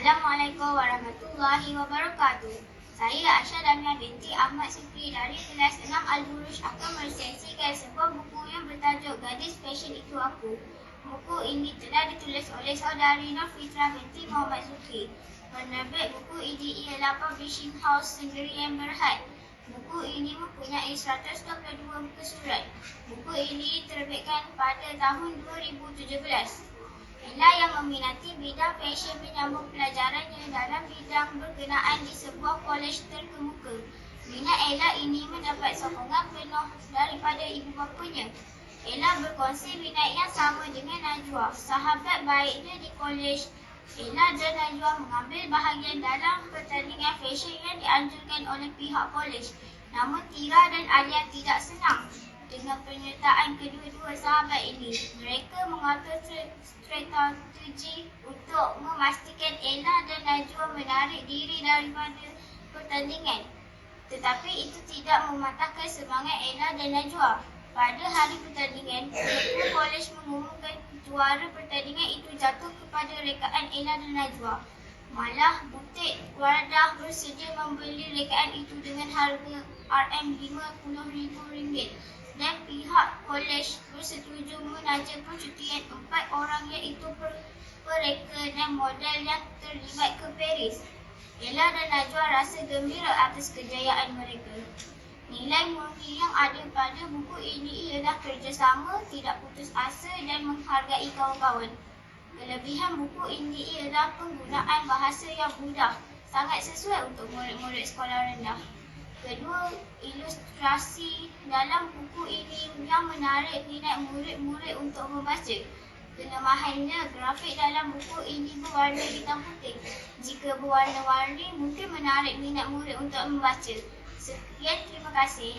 Assalamualaikum warahmatullahi wabarakatuh. Saya Aisyah Damia binti Ahmad Sukri dari kelas 6 Al-Buruj akan meresensikan sebuah buku yang bertajuk Gadis Fashion Itu Aku. Buku ini telah ditulis oleh saudari Nur Fitra binti Muhammad Sukri. Penerbit buku ini ialah Publishing House Negeri yang Berhad. Buku ini mempunyai 122 muka surat. Buku ini diterbitkan pada tahun 2017. Meminati bidang fashion menyambung pelajarannya dalam bidang berkenaan di sebuah kolej terkemuka. Minat Ella ini mendapat sokongan penuh daripada ibu bapanya. Ella berkongsi minat yang sama dengan Najwa, sahabat baiknya di kolej. Ella dan Najwa mengambil bahagian dalam pertandingan fashion yang dianjurkan oleh pihak kolej. Namun Tira dan Alia tidak senang dengan penyertaan kedua-dua sahabat ini. Mereka mengatur strategi untuk memastikan Ella dan Najwa menarik diri daripada pertandingan. Tetapi itu tidak mematahkan semangat Ella dan Najwa. Pada hari pertandingan, pihak kolej mengumumkan juara pertandingan itu jatuh kepada rekaan Ella dan Najwa. Malah butik Wardah bersedia membeli rekaan itu dengan harga RM50,000 dan pihak kolej bersetuju menaja percutian empat orang iaitu mereka dan model yang terlibat ke Paris. Ella dan Najwa rasa gembira atas kejayaan mereka. Nilai murni yang ada pada buku ini ialah kerjasama, tidak putus asa dan menghargai kawan-kawan. Kelebihan buku ini ialah penggunaan bahasa yang mudah, sangat sesuai untuk murid-murid sekolah rendah. Kedua, ilustrasi dalam buku ini yang menarik minat murid-murid untuk membaca. Kelemahannya, grafik dalam buku ini berwarna hitam putih. Jika berwarna-warni, mungkin menarik minat murid untuk membaca. Sekian, terima kasih.